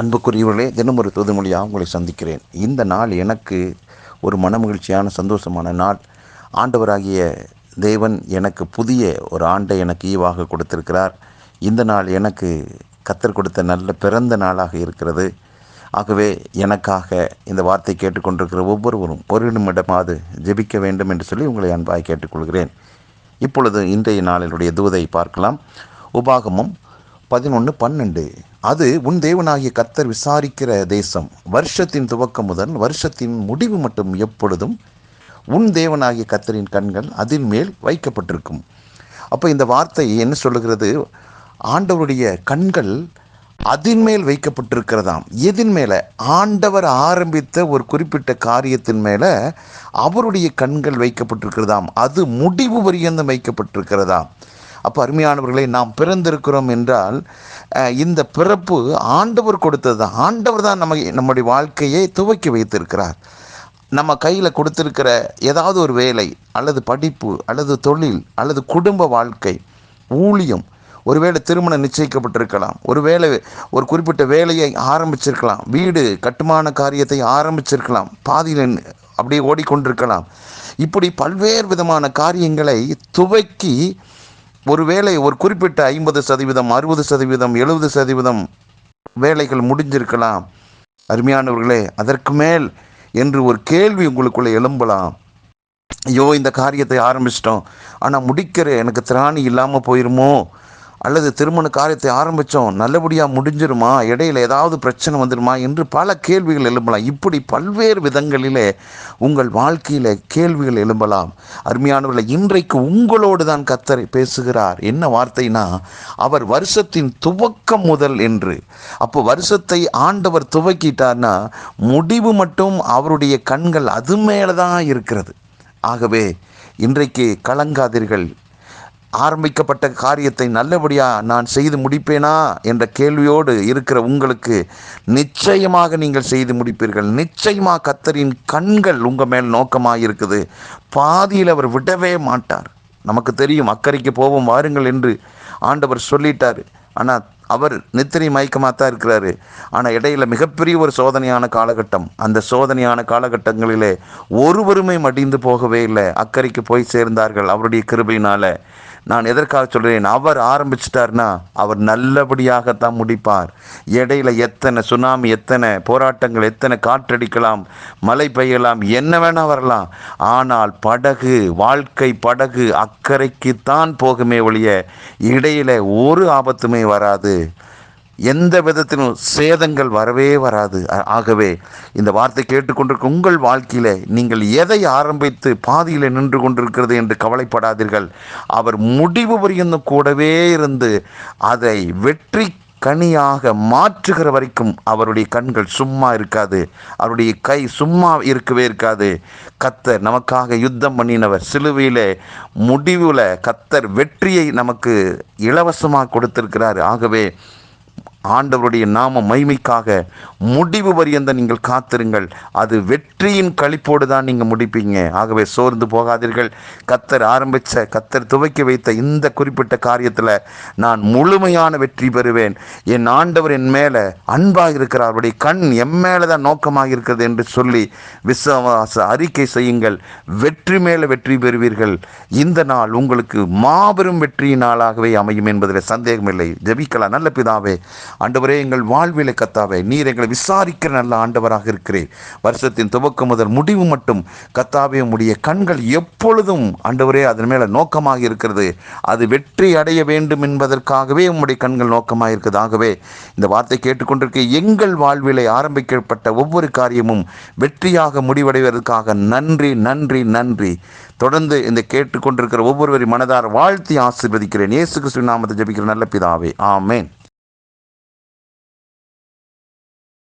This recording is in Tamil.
அன்புக்குரியவர்களே தினம் ஒரு தூதுமொழியாக உங்களை சந்திக்கிறேன். இந்த நாள் எனக்கு ஒரு மனமகிழ்ச்சியான சந்தோஷமான நாள். ஆண்டவராகிய தேவன் எனக்கு புதிய ஒரு ஆண்டை எனக்கு ஈவாக கொடுத்திருக்கிறார். இந்த நாள் எனக்கு கத்தர் கொடுத்த நல்ல பிறந்த நாளாக இருக்கிறது. ஆகவே எனக்காக இந்த வார்த்தை கேட்டுக்கொண்டிருக்கிற ஒவ்வொருவரும் ஒரு நிமிடமாவது ஜெபிக்க வேண்டும் என்று சொல்லி உங்களை அன்பாய் கேட்டுக்கொள்கிறேன். இப்பொழுது இன்றைய நாளினுடைய தூதை பார்க்கலாம். உபாகமும் பதினொன்று பன்னெண்டு. அது உன் தேவனாகிய கத்தர் விசாரிக்கிற தேசம். வருஷத்தின் துவக்கம் முதல் வருஷத்தின் முடிவு மட்டும் எப்பொழுதும் உன் தேவனாகிய கத்தரின் கண்கள் அதன் மேல் வைக்கப்பட்டிருக்கும். அப்போ இந்த வார்த்தை என்ன சொல்லுகிறது? ஆண்டவருடைய கண்கள் அதின் மேல் வைக்கப்பட்டிருக்கிறதாம். எதின் மேலே? ஆண்டவர் ஆரம்பித்த ஒரு குறிப்பிட்ட காரியத்தின் மேலே அவருடைய கண்கள் வைக்கப்பட்டிருக்கிறதாம். அது முடிவு பரியந்தம் வைக்கப்பட்டிருக்கிறதாம். அப்போ அருமையானவர்களை நாம் பிறந்திருக்கிறோம் என்றால் இந்த பிறப்பு ஆண்டவர் கொடுத்தது தான். ஆண்டவர் தான் நம்ம நம்முடைய வாழ்க்கையை துவக்கி வைத்திருக்கிறார். நம்ம கையில் கொடுத்திருக்கிற ஏதாவது ஒரு வேலை அல்லது படிப்பு அல்லது தொழில் அல்லது குடும்ப வாழ்க்கை ஊழியம் ஒருவேளை திருமணம் நிச்சயிக்கப்பட்டிருக்கலாம் ஒருவேளை ஒரு குறிப்பிட்ட வேலையை ஆரம்பிச்சிருக்கலாம் வீடு கட்டுமான காரியத்தை ஆரம்பிச்சிருக்கலாம் பாதியில் அப்படியே ஓடிக்கொண்டிருக்கலாம். இப்படி பல்வேறு விதமான காரியங்களை துவக்கி ஒருவேளை ஒரு குறிப்பிட்ட ஐம்பது சதவீதம் அறுபது சதவீதம் எழுபது சதவீதம் வேலைகள் முடிஞ்சிருக்கலாம். அருமையானவர்களே அதற்கு மேல் என்று ஒரு கேள்வி உங்களுக்குள்ளே எழும்பலாம். ஐயோ இந்த காரியத்தை ஆரம்பிச்சிட்டோம். ஆனால் முடிக்கிற எனக்கு திராணி இல்லாமல் போயிருமோ? அல்லது திருமண காரியத்தை ஆரம்பித்தோம் நல்லபடியாக முடிஞ்சிருமா? இடையில ஏதாவது பிரச்சனை வந்துடுமா என்று பல கேள்விகள் எழும்பலாம். இப்படி பல்வேறு விதங்களிலே உங்கள் வாழ்க்கையில் கேள்விகள் எழும்பலாம். அருமையானவர்களை இன்றைக்கு உங்களோடு தான் கத்தரை பேசுகிறார். என்ன வார்த்தைனா அவர் வருஷத்தின் துவக்கம் முதல் என்று. அப்போ வருஷத்தை ஆண்டவர் துவக்கிட்டார்னா முடிவு மட்டும் அவருடைய கண்கள் அது மேலே தான் இருக்கிறது. ஆகவே இன்றைக்கு கலங்காதீர்கள். ஆரம்பிக்கப்பட்ட காரியத்தை நல்லபடியாக நான் செய்து முடிப்பேனா என்ற கேள்வியோடு இருக்கிற உங்களுக்கு நிச்சயமாக நீங்கள் செய்து முடிப்பீர்கள். நிச்சயமாக கத்தரின் கண்கள் உங்கள் மேல் நோக்கமாக இருக்குது. பாதியில் அவர் விடவே மாட்டார். நமக்கு தெரியும் அக்கறைக்கு போவோம் வாருங்கள் என்று ஆண்டவர் சொல்லிட்டார். ஆனால் அவர் நித்திரை மயக்கமாக தான் இருக்கிறாரு. ஆனால் இடையில மிகப்பெரிய ஒரு சோதனையான காலகட்டம். அந்த சோதனையான காலகட்டங்களிலே ஒருவருமே மடிந்து போகவே இல்லை. அக்கறைக்கு போய் சேர்ந்தார்கள் அவருடைய கிருபையினால். நான் எதற்காக சொல்கிறேன்? அவர் ஆரம்பிச்சிட்டார்னா அவர் நல்லபடியாகத்தான் முடிப்பார். இடையில எத்தனை சுனாமி எத்தனை போராட்டங்கள் எத்தனை காற்றடிக்கலாம் மழை பெய்யலாம் என்ன வேணால் வரலாம். ஆனால் படகு வாழ்க்கை படகு அக்கறைக்குத்தான் போகுமே ஒழிய இடையில ஒரு ஆபத்துமே வராது. எந்த விதத்திலும் சேதங்கள் வரவே வராது. ஆகவே இந்த வார்த்தை கேட்டுக்கொண்டிருக்க உங்கள் வாழ்க்கையில் நீங்கள் எதை ஆரம்பித்து பாதியில் நின்று கொண்டிருக்கிறது என்று கவலைப்படாதீர்கள். அவர் முடிவு வரையும் கூடவே இருந்து அதை வெற்றி கனியாக மாற்றுகிற வரைக்கும் அவருடைய கண்கள் சும்மா இருக்காது. அவருடைய கை சும்மா இருக்கவே இருக்காது. கத்தர் நமக்காக யுத்தம் பண்ணினவர் சிலுவையில் முடிவில் கத்தர் வெற்றியை நமக்கு இலவசமாக கொடுத்திருக்கிறார். ஆகவே ஆண்டவருடைய நாம மைமைக்காக முடிவு பரியந்த நீங்கள் காத்திருங்கள். அது வெற்றியின் கழிப்போடு தான் நீங்கள் முடிப்பீங்க. ஆகவே சோர்ந்து போகாதீர்கள். கத்தர் ஆரம்பித்த கத்தர் துவக்கி வைத்த இந்த குறிப்பிட்ட காரியத்தில் நான் முழுமையான வெற்றி பெறுவேன். என் ஆண்டவர் என் மேலே அன்பாக இருக்கிறார். அவருடைய கண் என் மேலே தான் நோக்கமாக இருக்கிறது என்று சொல்லி விசுவாச அறிக்கை செய்யுங்கள். வெற்றி மேலே வெற்றி பெறுவீர்கள். இந்த நாள் உங்களுக்கு மாபெரும் வெற்றியின் நாளாகவே அமையும் என்பதில் சந்தேகமில்லை. ஜெபிக்கலாம். நல்ல பிதாவே ஆண்டவரே எங்கள் வாழ்விலை கத்தாவே நீர் எங்களை விசாரிக்கிற நல்ல ஆண்டவராக இருக்கிறேன் வருஷத்தின் துவக்கம் முதல் முடிவு மட்டும் கத்தாவே உடைய கண்கள் எப்பொழுதும் ஆண்டவரே அதன் மேல நோக்கமாக இருக்கிறது. அது வெற்றி அடைய வேண்டும் என்பதற்காகவே உம்முடைய கண்கள் நோக்கமாக இருக்கிறதாகவே இந்த வார்த்தை கேட்டுக்கொண்டிருக்க எங்கள் வாழ்விலை ஆரம்பிக்கப்பட்ட ஒவ்வொரு காரியமும் வெற்றியாக முடிவடைவதற்காக நன்றி நன்றி நன்றி. தொடர்ந்து இந்த கேட்டுக்கொண்டிருக்கிற ஒவ்வொருவரின் மனதார் வாழ்த்தி ஆசிர்வதிக்கிறேன். இயேசு கிறிஸ்துவின் நாமத்தை ஜபிக்கிற நல்ல பிதாவே. ஆமேன்.